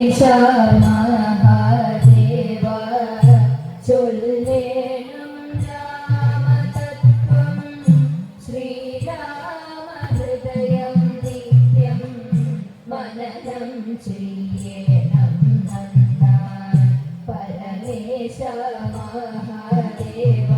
ശർമ്മ ചൊല്ലേണം രാമതത്വം ശ്രീരാമഹൃദയം നിത്യം മനനം ചെയ്യണം നന്ദ പരമേശ മഹാദേവ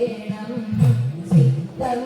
വേണം ചിത്തം